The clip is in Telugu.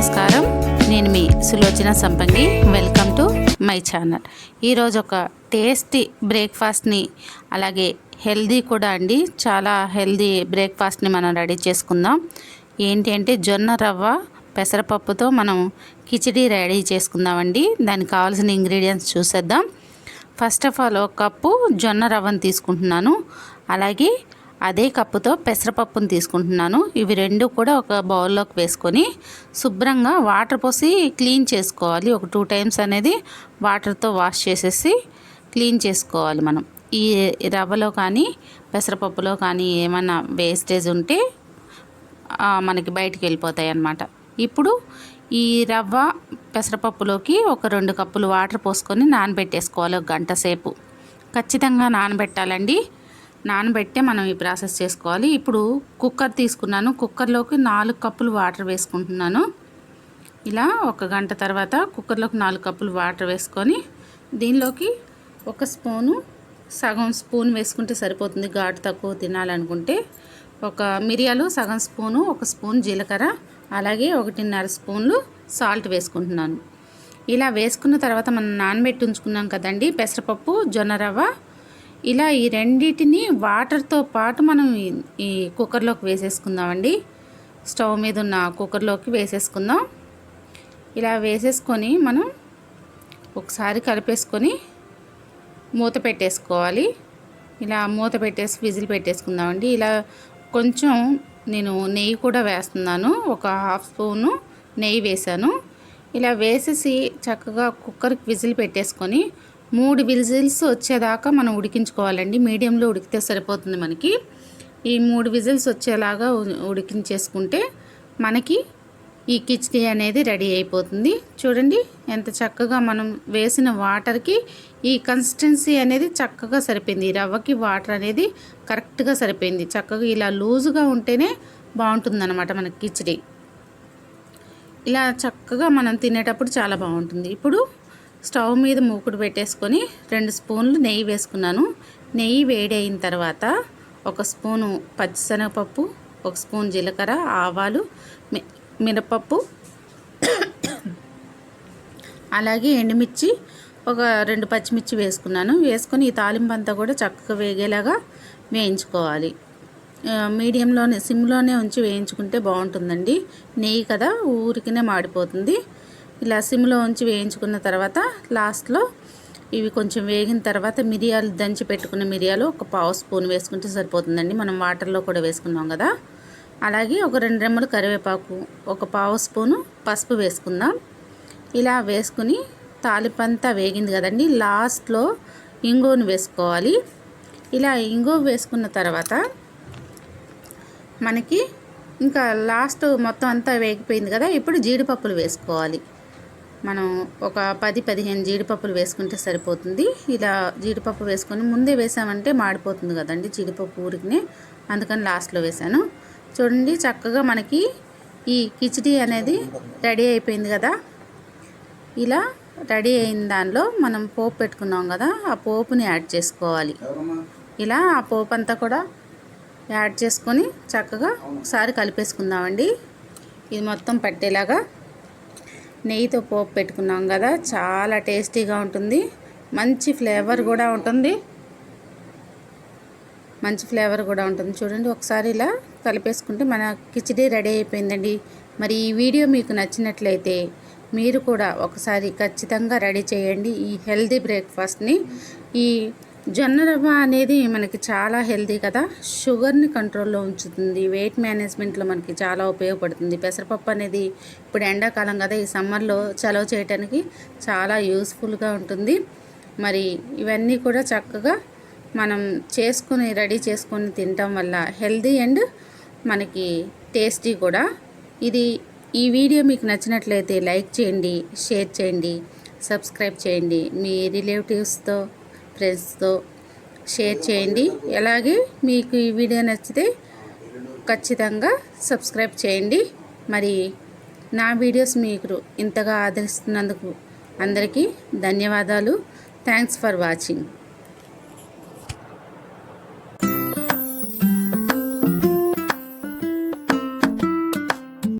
నమస్కారం. నేను మీ Sulochana Sampangi. Welcome to my channel ఈరోజు ఒక టేస్టీ బ్రేక్ఫాస్ట్ని అలాగే హెల్దీ కూడా అండి. చాలా హెల్దీ బ్రేక్ఫాస్ట్ని మనం రెడీ చేసుకుందాం. ఏంటి అంటే జొన్న రవ్వ పెసరపప్పుతో మనం కిచిడి రెడీ చేసుకుందామండి. దానికి కావాల్సిన ఇంగ్రీడియంట్స్ చూసేద్దాం. ఫస్ట్ ఆఫ్ ఆల్ ఒక కప్పు జొన్న రవ్వను తీసుకుంటున్నాను. అలాగే అదే కప్పుతో పెసరపప్పును తీసుకుంటున్నాను. ఇవి రెండు కూడా ఒక బౌల్లోకి వేసుకొని శుభ్రంగా వాటర్ పోసి క్లీన్ చేసుకోవాలి. ఒక టూ టైమ్స్ అనేది వాటర్తో వాష్ చేసేసి క్లీన్ చేసుకోవాలి మనం. ఈ రవ్వలో కానీ పెసరపప్పులో కానీ ఏమైనా వేస్టేజ్ ఉంటే మనకి బయటికి వెళ్ళిపోతాయి అన్నమాట. ఇప్పుడు ఈ రవ్వ పెసరపప్పులోకి ఒక రెండు కప్పులు వాటర్ పోసుకొని నానబెట్టేసుకోవాలి. ఒక గంట సేపు. ఖచ్చితంగా నానబెట్టాలండి. నానబెట్టే మనం ఈ ప్రాసెస్ చేసుకోవాలి. ఇప్పుడు కుక్కర్ తీసుకున్నాను. కుక్కర్లోకి నాలుగు కప్పులు వాటర్ వేసుకుంటున్నాను. ఇలా ఒక గంట తర్వాత కుక్కర్లోకి నాలుగు కప్పులు వాటర్ వేసుకొని దీనిలోకి ఒక స్పూను సగం స్పూన్ వేసుకుంటే సరిపోతుంది. ఘాటు తక్కువ తినాలనుకుంటే ఒక మిరియాలు సగం స్పూను ఒక స్పూన్ జీలకర్ర అలాగే ఒకటిన్నర స్పూన్లు సాల్ట్ వేసుకుంటున్నాను. ఇలా వేసుకున్న తర్వాత మనం నానబెట్టి ఉంచుకున్నాం కదండి పెసరపప్పు జొన్న రవ్వ ఇలా ఈ రెండింటిని వాటర్తో పాటు మనం ఈ- ఈ కుక్కర్లోకి వేసేసుకుందామండి. స్టవ్ మీద ఉన్న కుక్కర్లోకి వేసేసుకుందాం. ఇలా వేసేసుకొని మనం ఒకసారి కలిపేసుకొని మూత పెట్టేసుకోవాలి. ఇలా మూత పెట్టేసి విజిల్ పెట్టేసుకుందామండి. ఇలా కొంచెం నేను నెయ్యి కూడా వేస్తున్నాను. ఒక హాఫ్ స్పూను నెయ్యి వేసాను ఇలా వేసేసి చక్కగా కుక్కర్కి విజిల్ పెట్టేసుకొని మూడు విజిల్స్ వచ్చేదాకా మనం ఉడికించుకోవాలండి. మీడియంలో ఉడికితే సరిపోతుంది మనకి. ఈ మూడు విజిల్స్ వచ్చేలాగా ఉడికించేసుకుంటే మనకి ఈ కిచిడి అనేది రెడీ అయిపోతుంది. చూడండి ఎంత చక్కగా మనం వేసిన వాటర్కి ఈ కన్సిస్టెన్సీ అనేది చక్కగా సరిపోయింది. ఈ రవ్వకి వాటర్ అనేది కరెక్ట్గా సరిపోయింది. చక్కగా ఇలా లూజుగా ఉంటేనే బాగుంటుంది అనమాట మనకి కిచిడి ఇలా చక్కగా మనం తినేటప్పుడు చాలా బాగుంటుంది. ఇప్పుడు స్టవ్ మీద మూకుడు పెట్టేసుకొని రెండు స్పూన్లు నెయ్యి వేసుకున్నాను. నెయ్యి వేడి అయిన తర్వాత ఒక స్పూను పచ్చిశనగపప్పు ఒక స్పూన్ జీలకర్ర ఆవాలు మి- మినపప్పు అలాగే ఎండుమిర్చి ఒక రెండు పచ్చిమిర్చి వేసుకున్నాను. వేసుకొని ఈ తాలింపు అంతా కూడా చక్కగా వేగేలాగా వేయించుకోవాలి. మీడియంలోనే సిమ్లోనే ఉంచి వేయించుకుంటే బాగుంటుందండి. నెయ్యి కదా ఊరికినే మాడిపోతుంది. ఇలా సిమ్లో ఉంచి వేయించుకున్న తర్వాత లాస్ట్లో ఇవి కొంచెం వేగిన తర్వాత మిరియాలు దంచి పెట్టుకున్న మిరియాలు ఒక పావు స్పూన్ వేసుకుంటే సరిపోతుందండి. మనం వాటర్లో కూడా వేసుకున్నాం కదా. అలాగే ఒక రెండు రెమ్మలు కరివేపాకు ఒక పావు స్పూను పసుపు వేసుకుందాం. ఇలా వేసుకుని తాలిపంతా వేగింది కదండి. లాస్ట్లో ఇంగువను వేసుకోవాలి. ఇలా ఇంగువ వేసుకున్న తర్వాత మనకి ఇంకా లాస్ట్ మొత్తం అంతా వేగిపోయింది కదా. ఇప్పుడు జీడిపప్పులు వేసుకోవాలి. మనం ఒక పది పదిహేను జీడిపప్పులు వేసుకుంటే సరిపోతుంది. ఇలా జీడిపప్పు వేసుకొని ముందే వేసామంటే మాడిపోతుంది కదండి జీడిపప్పు ఊరికినే. అందుకని లాస్ట్లో వేసాను. చూడండి చక్కగా మనకి ఈ కిచిడి అనేది రెడీ అయిపోయింది కదా. ఇలా రెడీ అయిన దానిలో మనం పోపు పెట్టుకున్నాం కదా ఆ పోపుని యాడ్ చేసుకోవాలి. ఇలా ఆ పోపు అంతా కూడా యాడ్ చేసుకొని చక్కగా ఒకసారి కలిపేసుకుందామండి. ఇది మొత్తం పట్టేలాగా నెయ్యితో పోపు పెట్టుకున్నాం కదా చాలా టేస్టీగా ఉంటుంది. మంచి ఫ్లేవర్ కూడా ఉంటుంది. మంచి ఫ్లేవర్ కూడా ఉంటుంది. చూడండి ఒకసారి ఇలా కలిపేసుకుంటే మన కిచిడి రెడీ అయిపోయిందండి. మరి ఈ వీడియో మీకు నచ్చినట్లయితే మీరు కూడా ఒకసారి ఖచ్చితంగా రెడీ చేయండి ఈ హెల్దీ బ్రేక్ఫాస్ట్ని. ఈ జొన్న రవ్వ అనేది మనకి చాలా హెల్దీ కదా. షుగర్ని కంట్రోల్లో ఉంచుతుంది. వెయిట్ మేనేజ్మెంట్లో మనకి చాలా ఉపయోగపడుతుంది. పెసరపప్పు అనేది ఇప్పుడు ఎండాకాలం కదా ఈ సమ్మర్లో చలవ చేయడానికి చాలా యూస్ఫుల్గా ఉంటుంది. మరి ఇవన్నీ కూడా చక్కగా మనం చేసుకుని రెడీ చేసుకొని తినటం వల్ల హెల్దీ అండ్ మనకి టేస్టీ కూడా. ఇది ఈ వీడియో మీకు నచ్చినట్లయితే లైక్ చేయండి షేర్ చేయండి సబ్స్క్రైబ్ చేయండి. మీ రిలేటివ్స్తో ఫ్రెండ్స్తో షేర్ చేయండి. అలాగే మీకు ఈ వీడియో నచ్చితే ఖచ్చితంగా సబ్స్క్రైబ్ చేయండి. మరి నా వీడియోస్ మీకు ఇంతగా ఆదరిస్తున్నందుకు అందరికీ ధన్యవాదాలు. Thanks for watching